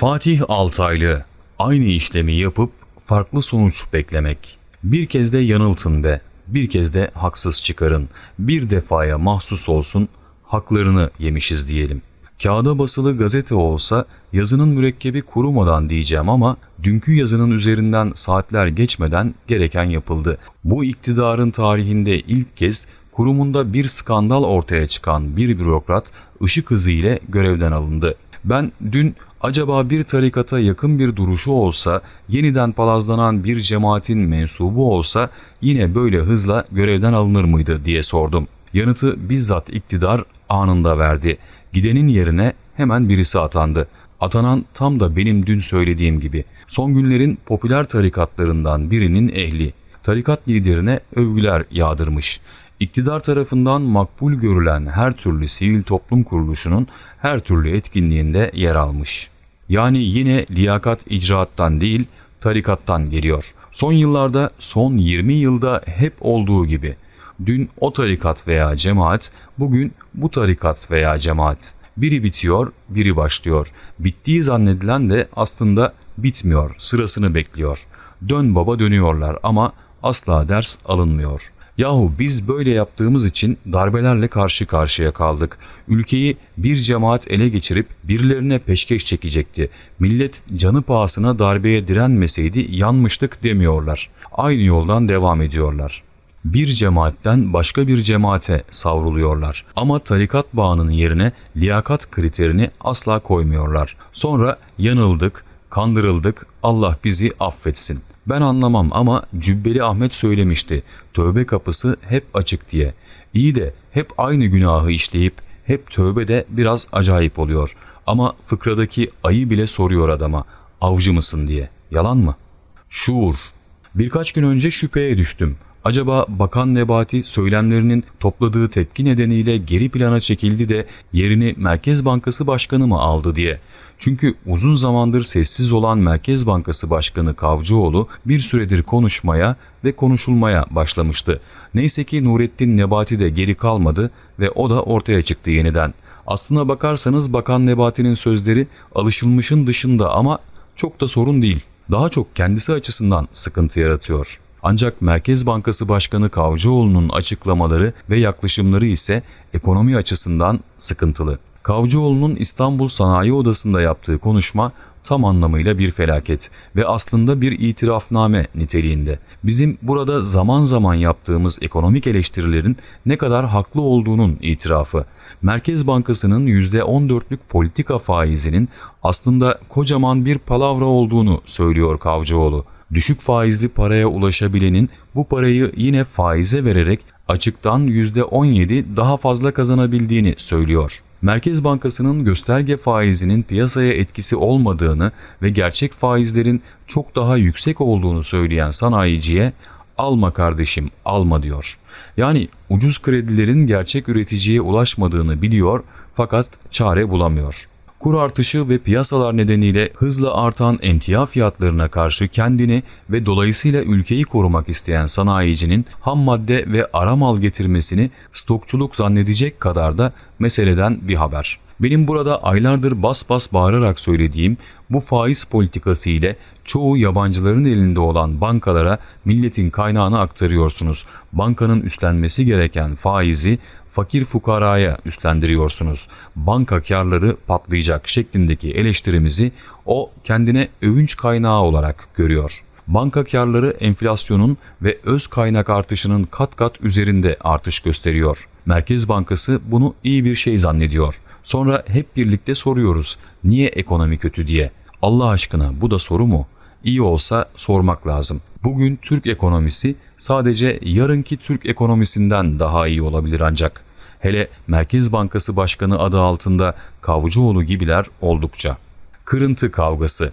Fatih Altaylı aynı işlemi yapıp farklı sonuç beklemek. Bir kez de yanıltın be, bir kez de haksız çıkarın. Bir defaya mahsus olsun, haklarını yemişiz diyelim. Kağıda basılı gazete olsa yazının mürekkebi kurumadan diyeceğim ama dünkü yazının üzerinden saatler geçmeden gereken yapıldı. Bu iktidarın tarihinde ilk kez kurumunda bir skandal ortaya çıkan bir bürokrat ışık hızı ile görevden alındı. Ben dün acaba bir tarikata yakın bir duruşu olsa, yeniden palazlanan bir cemaatin mensubu olsa yine böyle hızla görevden alınır mıydı diye sordum. Yanıtı bizzat iktidar anında verdi. Gidenin yerine hemen birisi atandı. Atanan tam da benim dün söylediğim gibi. Son günlerin popüler tarikatlarından birinin ehli. Tarikat liderine övgüler yağdırmış. İktidar tarafından makbul görülen her türlü sivil toplum kuruluşunun her türlü etkinliğinde yer almış. Yani yine liyakat icraattan değil, tarikattan geliyor. Son yıllarda, son 20 yılda hep olduğu gibi. Dün o tarikat veya cemaat, bugün bu tarikat veya cemaat. Biri bitiyor, biri başlıyor. Bittiği zannedilen de aslında bitmiyor, sırasını bekliyor. Dön baba dönüyorlar ama asla ders alınmıyor. Yahu biz böyle yaptığımız için darbelerle karşı karşıya kaldık. Ülkeyi bir cemaat ele geçirip birilerine peşkeş çekecekti. Millet canı pahasına darbeye direnmeseydi yanmıştık demiyorlar. Aynı yoldan devam ediyorlar. Bir cemaatten başka bir cemaate savruluyorlar. Ama tarikat bağının yerine liyakat kriterini asla koymuyorlar. Sonra yanıldık, kandırıldık, Allah bizi affetsin. Ben anlamam ama Cübbeli Ahmet söylemişti. Tövbe kapısı hep açık diye. İyi de hep aynı günahı işleyip hep tövbe de biraz acayip oluyor. Ama fıkradaki ayı bile soruyor adama. Avcı mısın diye. Yalan mı? Şuur. Birkaç gün önce şüpheye düştüm. Acaba Bakan Nebati söylemlerinin topladığı tepki nedeniyle geri plana çekildi de yerini Merkez Bankası Başkanı mı aldı diye. Çünkü uzun zamandır sessiz olan Merkez Bankası Başkanı Kavcıoğlu bir süredir konuşmaya ve konuşulmaya başlamıştı. Neyse ki Nurettin Nebati de geri kalmadı ve o da ortaya çıktı yeniden. Aslına bakarsanız Bakan Nebati'nin sözleri alışılmışın dışında ama çok da sorun değil. Daha çok kendisi açısından sıkıntı yaratıyor. Ancak Merkez Bankası Başkanı Kavcıoğlu'nun açıklamaları ve yaklaşımları ise ekonomi açısından sıkıntılı. Kavcıoğlu'nun İstanbul Sanayi Odası'nda yaptığı konuşma tam anlamıyla bir felaket ve aslında bir itirafname niteliğinde. Bizim burada zaman zaman yaptığımız ekonomik eleştirilerin ne kadar haklı olduğunun itirafı. Merkez Bankası'nın %14'lük politika faizinin aslında kocaman bir palavra olduğunu söylüyor Kavcıoğlu. Düşük faizli paraya ulaşabilenin bu parayı yine faize vererek açıktan %17 daha fazla kazanabildiğini söylüyor. Merkez Bankası'nın gösterge faizinin piyasaya etkisi olmadığını ve gerçek faizlerin çok daha yüksek olduğunu söyleyen sanayiciye alma kardeşim alma diyor. Yani ucuz kredilerin gerçek üreticiye ulaşmadığını biliyor fakat çare bulamıyor. Kur artışı ve piyasalar nedeniyle hızla artan emtia fiyatlarına karşı kendini ve dolayısıyla ülkeyi korumak isteyen sanayicinin ham madde ve ara mal getirmesini stokçuluk zannedecek kadar da meseleden bir haber. Benim burada aylardır bas bas bağırarak söylediğim bu faiz politikası ile çoğu yabancıların elinde olan bankalara milletin kaynağını aktarıyorsunuz. Bankanın üstlenmesi gereken faizi fakir fukaraya üstlendiriyorsunuz. Banka karları patlayacak şeklindeki eleştirimizi o kendine övünç kaynağı olarak görüyor. Banka karları enflasyonun ve öz kaynak artışının kat kat üzerinde artış gösteriyor. Merkez Bankası bunu iyi bir şey zannediyor. Sonra hep birlikte soruyoruz niye ekonomi kötü diye. Allah aşkına bu da soru mu? İyi olsa sormak lazım. Bugün Türk ekonomisi sadece yarınki Türk ekonomisinden daha iyi olabilir ancak. Hele Merkez Bankası Başkanı adı altında Kavcıoğlu gibiler oldukça. Kırıntı kavgası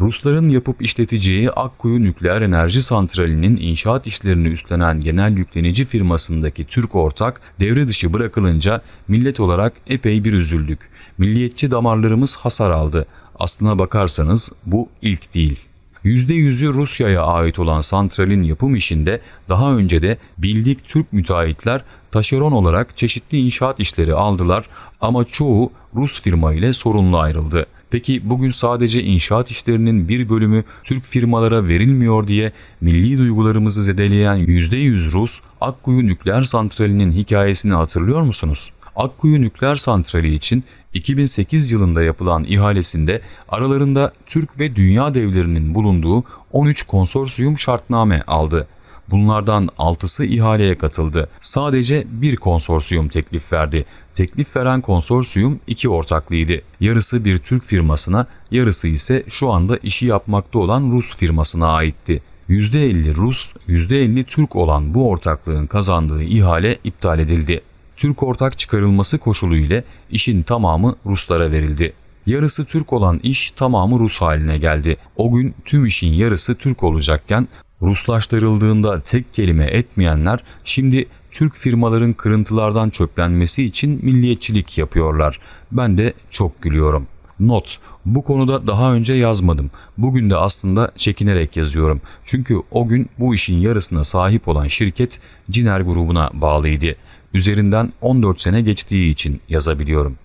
Rusların yapıp işleteceği Akkuyu Nükleer Enerji Santrali'nin inşaat işlerini üstlenen genel yüklenici firmasındaki Türk ortak devre dışı bırakılınca millet olarak epey bir üzüldük. Milliyetçi damarlarımız hasar aldı. Aslına bakarsanız bu ilk değil. %100'ü Rusya'ya ait olan santralin yapım işinde daha önce de bildik Türk müteahhitler taşeron olarak çeşitli inşaat işleri aldılar ama çoğu Rus firma ile sorunlu ayrıldı. Peki bugün sadece inşaat işlerinin bir bölümü Türk firmalara verilmiyor diye milli duygularımızı zedeleyen %100 Rus Akkuyu Nükleer Santrali'nin hikayesini hatırlıyor musunuz? Akkuyu Nükleer Santrali için 2008 yılında yapılan ihalesinde aralarında Türk ve dünya devlerinin bulunduğu 13 konsorsiyum şartname aldı. Bunlardan 6'sı ihaleye katıldı. Sadece bir konsorsiyum teklif verdi. Teklif veren konsorsiyum iki ortaklıydı. Yarısı bir Türk firmasına, yarısı ise şu anda işi yapmakta olan Rus firmasına aitti. %50 Rus, %50 Türk olan bu ortaklığın kazandığı ihale iptal edildi. Türk ortak çıkarılması koşulu ile işin tamamı Ruslara verildi. Yarısı Türk olan iş tamamı Rus haline geldi. O gün tüm işin yarısı Türk olacakken Ruslaştırıldığında tek kelime etmeyenler şimdi Türk firmaların kırıntılardan çöplenmesi için milliyetçilik yapıyorlar. Ben de çok gülüyorum. Not, bu konuda daha önce yazmadım. Bugün de aslında çekinerek yazıyorum. Çünkü o gün bu işin yarısına sahip olan şirket Ciner grubuna bağlıydı. Üzerinden 14 sene geçtiği için yazabiliyorum.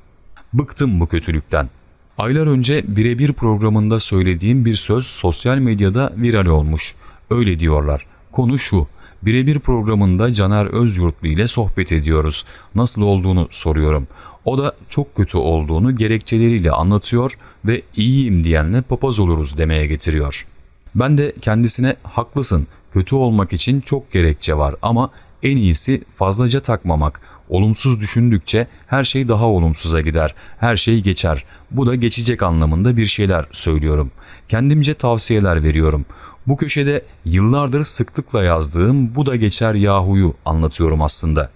Bıktım bu kötülükten. Aylar önce birebir programında söylediğim bir söz sosyal medyada viral olmuş. Öyle diyorlar. Konu şu. Birebir programında Caner Özyurtlu ile sohbet ediyoruz. Nasıl olduğunu soruyorum. O da çok kötü olduğunu gerekçeleriyle anlatıyor ve iyiyim diyenle papaz oluruz demeye getiriyor. Ben de kendisine haklısın kötü olmak için çok gerekçe var ama en iyisi fazlaca takmamak. Olumsuz düşündükçe her şey daha olumsuza gider. Her şey geçer. Bu da geçecek anlamında bir şeyler söylüyorum. Kendimce tavsiyeler veriyorum. Bu köşede yıllardır sıklıkla yazdığım bu da geçer yahuyu anlatıyorum aslında.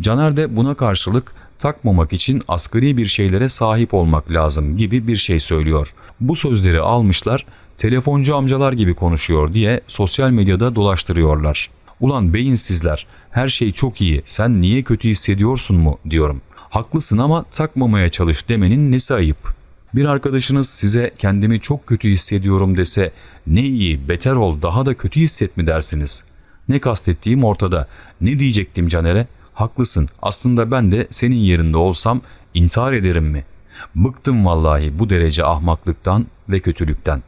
Caner de buna karşılık takmamak için asgari bir şeylere sahip olmak lazım gibi bir şey söylüyor. Bu sözleri almışlar, telefoncu amcalar gibi konuşuyor diye sosyal medyada dolaştırıyorlar. Ulan beyinsizler, her şey çok iyi, sen niye kötü hissediyorsun mu diyorum. Haklısın ama takmamaya çalış demenin nesi ayıp? Bir arkadaşınız size kendimi çok kötü hissediyorum dese ne iyi beter ol daha da kötü hisset mi dersiniz? Ne kastettiğim ortada. Ne diyecektim Caner'e? Haklısın aslında ben de senin yerinde olsam intihar ederim mi? Bıktım vallahi bu derece ahmaklıktan ve kötülükten.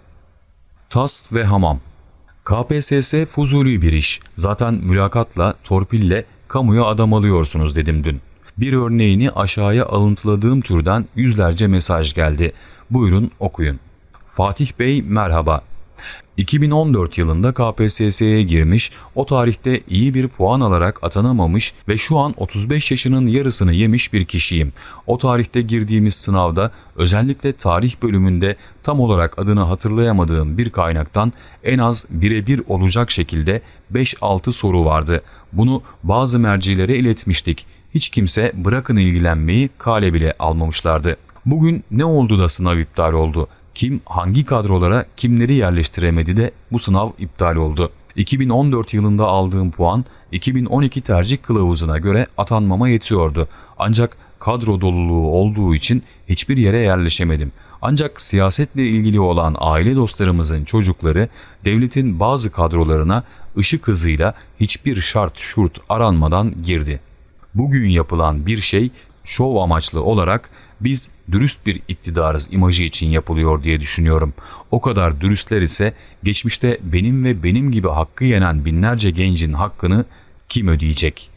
Tas ve hamam KPSS fuzuli bir iş. Zaten mülakatla, torpille kamuya adam alıyorsunuz dedim dün. Bir örneğini aşağıya alıntıladığım türden yüzlerce mesaj geldi. Buyurun okuyun. Fatih Bey merhaba. 2014 yılında KPSS'ye girmiş, o tarihte iyi bir puan alarak atanamamış ve şu an 35 yaşının yarısını yemiş bir kişiyim. O tarihte girdiğimiz sınavda özellikle tarih bölümünde tam olarak adını hatırlayamadığım bir kaynaktan en az birebir olacak şekilde 5-6 soru vardı. Bunu bazı mercilere iletmiştik. Hiç kimse bırakın ilgilenmeyi kale bile almamışlardı. Bugün ne oldu da sınav iptal oldu? Kim hangi kadrolara kimleri yerleştiremedi de bu sınav iptal oldu. 2014 yılında aldığım puan 2012 tercih kılavuzuna göre atanmama yetiyordu. Ancak kadro doluluğu olduğu için hiçbir yere yerleşemedim. Ancak siyasetle ilgili olan aile dostlarımızın çocukları devletin bazı kadrolarına ışık hızıyla hiçbir şart şurt aranmadan girdi. Bugün yapılan bir şey şov amaçlı olarak biz dürüst bir iktidarız imajı için yapılıyor diye düşünüyorum. O kadar dürüstler ise geçmişte benim ve benim gibi hakkı yenen binlerce gencin hakkını kim ödeyecek?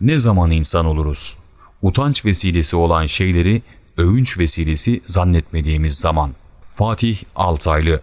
Ne zaman insan oluruz? Utanç vesilesi olan şeyleri övünç vesilesi zannetmediğimiz zaman. Fatih Altaylı